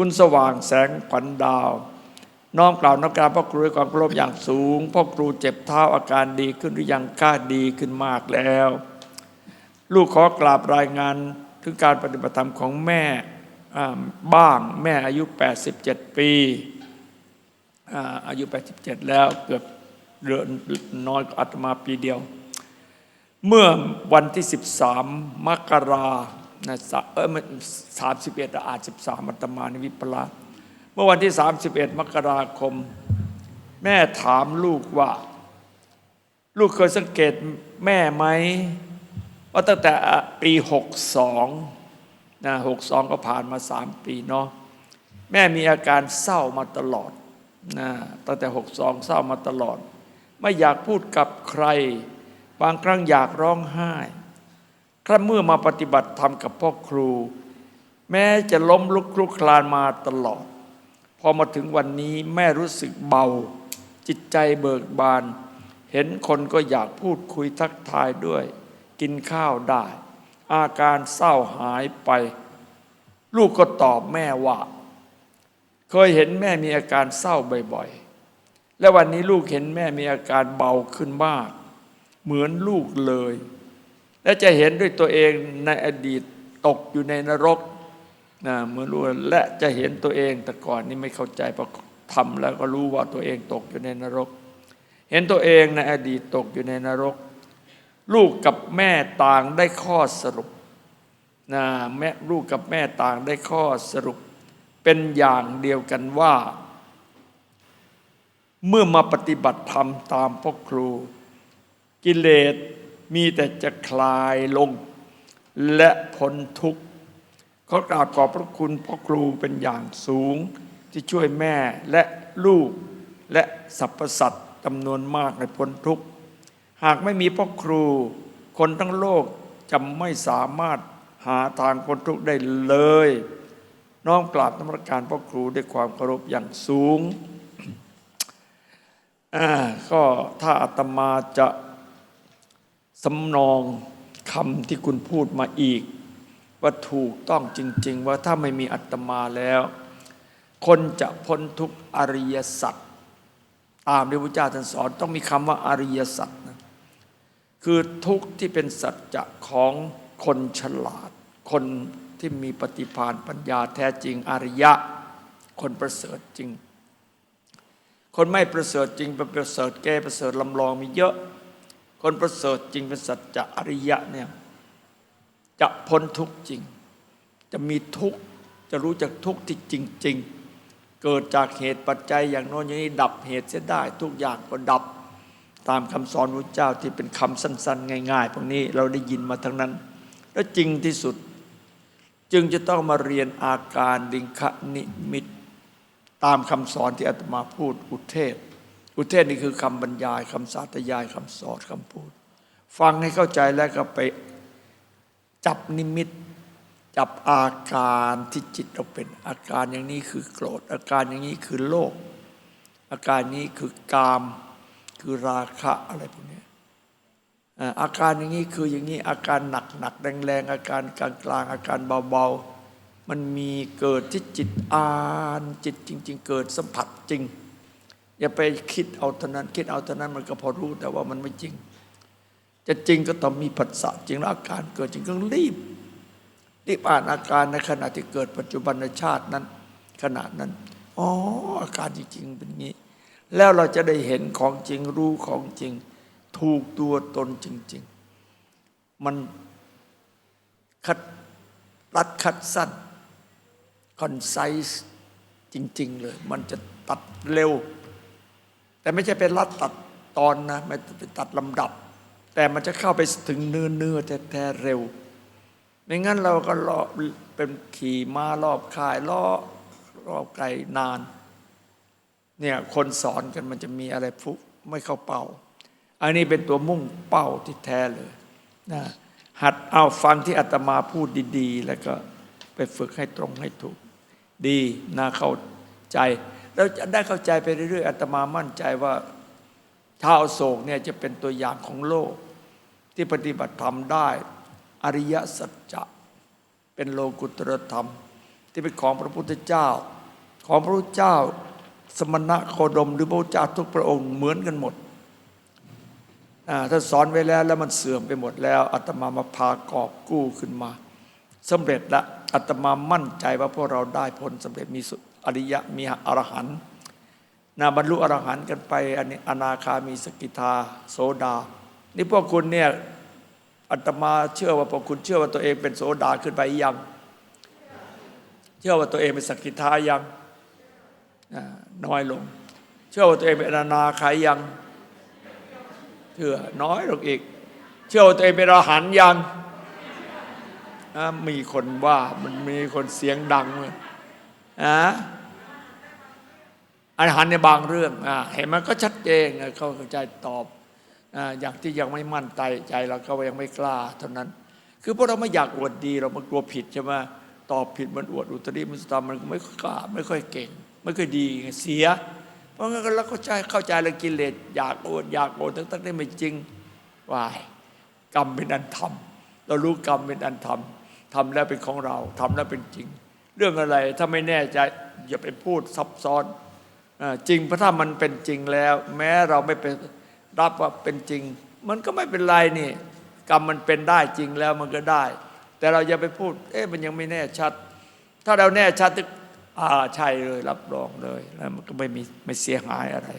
คุณสว่างแสงขวัญดาว น้อมกล่าวนักการพ่อครูด้วยความเคารพอย่างสูง พ่อครูเจ็บเท้าอาการดีขึ้นหรือยังก้าดีขึ้นมากแล้ว ลูกขอกราบรายงานถึงการปฏิบัติธรรมของแม่บ้างแม่อายุ 87 ปีอายุ 87 แล้วเกือบเหลือน้อยกว่าอาตมาปีเดียว เมื่อวันที่ 13 มกรานะ สะเออมัน31อาจ13อาตมาในวิปลาสเมื่อวันที่31มสิบเอ็ดมกราคม แม่ถามลูกว่า ลูกเคยสังเกตแม่ไหมว่าตั้งแต่ปี62นะ62ก็ผ่านมา3ปีเนาะแม่มีอาการเศร้ามาตลอดนะตั้งแต่62เศร้ามาตลอด ไม่อยากพูดกับใคร บางครั้งอยากร้องไห้ ครั้นเมื่อมาปฏิบัติธรรมกับพ่อครู แม้จะล้มลุกคลุกคลานมาตลอด พอมาถึงวันนี้แม่รู้สึกเบา จิตใจเบิกบาน เห็นคนก็อยากพูดคุยทักทายด้วย กินข้าวได้ อาการเศร้าหายไป ลูกก็ตอบแม่ว่า เคยเห็นแม่มีอาการเศร้าบ่อยๆ และวันนี้ลูกเห็นแม่มีอาการเบาขึ้นมาก เหมือนลูกเลย และจะเห็นด้วยตัวเองในอดีตตกอยู่ในนรกนะเมื่อรู้และจะเห็นตัวเองแต่ก่อนนี่ไม่เข้าใจพอทำแล้วก็รู้ว่าตัวเองตกอยู่ในนรก เห็นตัวเองในอดีตตกอยู่ในนรก ลูกกับแม่ต่างได้ข้อสรุปนะแม่ลูกกับแม่ต่างได้ข้อสรุป เป็นอย่างเดียวกันว่า เมื่อมาปฏิบัติธรรมตามพ่อครู กิเลส มีแต่จะคลายลง และพ้นทุกข์ขอกราบขอบพระคุณพ่อครูเป็นอย่างสูง ที่ช่วยแม่และลูกและสรรพสัตว์จำนวนมากในพ้นทุกข์ หากไม่มีพ่อครู คนทั้งโลกจะไม่สามารถหาทางพ้นทุกข์ได้เลย น้อมกราบนมัสการพ่อครูด้วยความเคารพอย่างสูงอ่าก็ถ้าอาตมาจะ สำนองคำที่คุณพูดมาอีก ว่าถูกต้องจริง ๆ ว่าถ้าไม่มีอาตมาแล้ว คนจะพ้นทุกอริยสัจตามที่พระเจ้าท่านสอนต้องมีคำว่าอริยสัจนะคือทุกที่เป็นสัจจะของคนฉลาด คนที่มีปฏิภาณปัญญาแท้จริงอริยะ คนประเสริฐจริง คนไม่ประเสริฐจริงเป็นประเสริฐแก้ประเสริฐลำลองมีเยอะ คนประเสริฐจริงเป็นสัจจะอริยะเนี่ยจะพ้นทุกข์จริง จะมีทุกข์จะรู้จักทุกข์ที่จริง ๆ เกิดจากเหตุปัจจัยอย่างโน้นอย่างนี้ดับเหตุเสียได้ ทุกอย่างก็ดับตามคำสอนพระเจ้าที่เป็นคำสั้น ๆ ง่าย ๆ พวกนี้เราได้ยินมาทั้งนั้น แล้วจริงที่สุด จึงจะต้องมาเรียนอาการดิงคะนิมิต ตามคำสอนที่อาตมาพูดอุเทศ อุเทศนี่คือคำบรรยายคำสาธยายคำสอนคำพูด ฟังให้เข้าใจแล้วก็ไปจับนิมิต จับอาการที่จิตเราเป็นอาการอย่างนี้คือโกรธ อาการอย่างนี้คือโลภอาการนี้คือกามคือราคะอะไรพวกนี้อาการอย่างนี้คืออย่างนี้อาการหนักหนักแรงแรงอาการกลางกลางอาการเบาๆ มันมีเกิดที่จิตอ่านจิตจริง ๆ เกิดสัมผัสจริง อย่าไปคิดเอาเท่านั้น คิดเอาเท่านั้นมันก็พอรู้แต่ว่ามันไม่จริง จะจริงก็ต้องมีผัสสะจริงแล้วอาการเกิดจริงก็รีบรีบอ่านอาการในขณะที่เกิดปัจจุบันชาตินั้น ขณะนั้นอ๋ออาการจริงๆเป็นงี้ แล้วเราจะได้เห็นของจริงรู้ของจริง ถูกตัวตนจริง ๆ มันคัดรัดคัดสั้นคอนไซส์จริง ๆ เลย มันจะตัดเร็ว แต่ไม่ใช่เป็นรัดตัดตอนนะไม่เป็นตัดลำดับ แต่มันจะเข้าไปถึงเนื้อเนื้อแท้ๆเร็วไม่งั้นเราก็รอเป็นขี่ม้ารอบคายล้อรอบไกลนานเนี่ยคนสอนกันมันจะมีอะไรฟุกไม่เข้าเป้า อันนี้เป็นตัวมุ่งเป้าที่แท้เลยนะหัดเอาฟังที่อาตมาพูดดี ๆ แล้วก็ไปฝึกให้ตรงให้ถูก ดีน่าเข้าใจ เราจะได้เข้าใจไปเรื่อยๆอาตมามั่นใจว่าชาวโศกเนี่ยจะเป็นตัวอย่างของโลก ที่ปฏิบัติธรรมได้ อริยสัจจะเป็นโลกุตรธรรม ที่เป็นของพระพุทธเจ้า ของพระพุทธเจ้า สมณะโคดมหรือพระเจ้าทุกพระองค์เหมือนกันหมดถ้าสอนไว้แล้วแล้วมันเสื่อมไปหมดแล้วอาตมามาพากอบกู้ขึ้นมาสำเร็จละอาตมามั่นใจว่าพวกเราได้ผลสำเร็จมีสุด อริยะมีอรหันต์นาบรรลุอรหันต์กันไปอันนี้อนาคามีสกิทาโสดา นี่พวกคุณเนี่ยอาตมาเชื่อว่าพวกคุณเชื่อว่าตัวเองเป็นโสดาขึ้นไปยัง เชื่อว่าตัวเองเป็นสกิทายังน้อยลง เชื่อว่าตัวเองเป็นอนาคายังเชื่อน้อยลงอีก เชื่อว่าตัวเองเป็นอรหันต์ยังมีคนว่ามันมีคนเสียงดังเลยอ่า อรหันต์ในบางเรื่องอเห็นมันก็ชัดเจนเขาเข้าใจตอบออย่างที่ยังไม่มั่นใจใจเราก็ยังไม่กล้าเท่านั้น คือพวกเราไม่อยากอวดดีเรามันกลัวผิดใช่ไหมตอบผิดมันอวดอุตริมันสตามมันไม่ค่อยกล้าไม่ค่อยเก่ง ไม่ค่อยดีเสีย เพราะงั้นเราเข้าใจเข้าใจแล้วกิเลสอยากอวดอยากอวดทั้งๆที่ไม่จริงวายกรรมเป็นอันทำเรารู้กรรมเป็นอันทำทำแล้วเป็นของเราทำแล้วเป็นจริง เรื่องอะไรถ้าไม่แน่ใจอย่าไปพูดซับซ้อน จริงเพราะถ้ามันเป็นจริงแล้ว แม้เราไม่เป็นรับว่าเป็นจริง มันก็ไม่เป็นไรนี่กรรมมันเป็นได้จริงแล้วมันก็ได้ แต่เราอย่าไปพูด เอ๊ะมันยังไม่แน่ชัด ถ้าเราแน่ชัดอ่าใช่เลยรับรองเลยแล้วมันก็ไม่มีไม่เสียหายอะไร